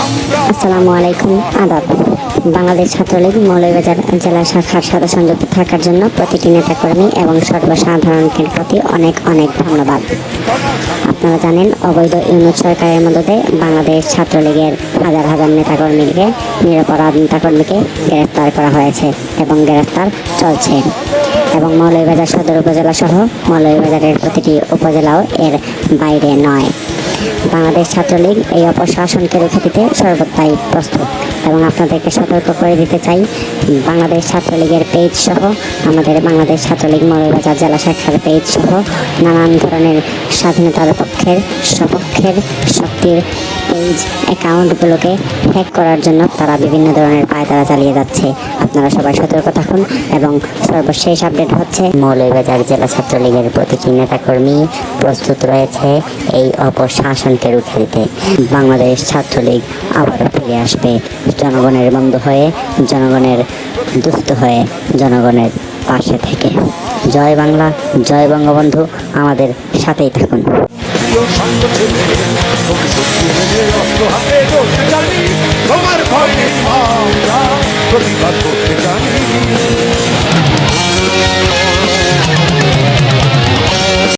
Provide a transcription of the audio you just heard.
আসসালামু আলাইকুম আদাব। বাংলাদেশ ছাত্রলীগ মৌলভীবাজার জেলা শাখার সাথে সংযুক্ত থাকার জন্য প্রতিটি নেতাকর্মী এবং সর্বসাধারণের প্রতি অনেক অনেক ধন্যবাদ। আপনারা জানেন, অবৈধ ইউনিট সরকারের মধ্যে বাংলাদেশ ছাত্রলীগের হাজার হাজার নেতাকর্মীকে, নিরপরাধ নেতাকর্মীকে গ্রেফতার করা হয়েছে এবং গ্রেফতার চলছে। এবং মৌলভীবাজার সদর উপজেলা সহ মৌলভীবাজারের প্রতিটি উপজেলাও এর বাইরে নয়। বাংলাদেশ ছাত্রলীগ এই অপশাসনকে রুখে দিতে সর্বদাই প্রস্তুত। এবং আপনাদেরকে সতর্ক করে দিতে চাই, বাংলাদেশ ছাত্রলীগের পেজ সহ, আমাদের বাংলাদেশ ছাত্রলীগ মৌলবাজার জেলা শাখার পেজ সহ, নানান ধরনের স্বাধীনতার পক্ষের সপক্ষের শক্তির পেজ অ্যাকাউন্টগুলোকে হ্যাক করার জন্য তারা বিভিন্ন ধরনের পায়তারা চালিয়ে যাচ্ছে। আপনারা সবাই সতর্ক থাকুন এবং সর্বশেষ আপডেট হচ্ছে মৌলভীবাজার জেলা ছাত্রলীগের প্রতিটি নেতাকর্মী প্রস্তুত রয়েছে এই অপশাসনকে রুখে দিতে। বাংলাদেশ ছাত্রলীগ আবারও ফিরে আসবে। জনগণের বন্ধু হয়ে, জনগণের দুস্থ হয়ে জনগণের পাশে থেকে। জয় বাংলা, জয় বঙ্গবন্ধু, আমাদের সাথেই থাকুন। সঙ্গ ছেলে ভবিষ্যৎ মেনে অস্ত্র হাতে চলতে জানি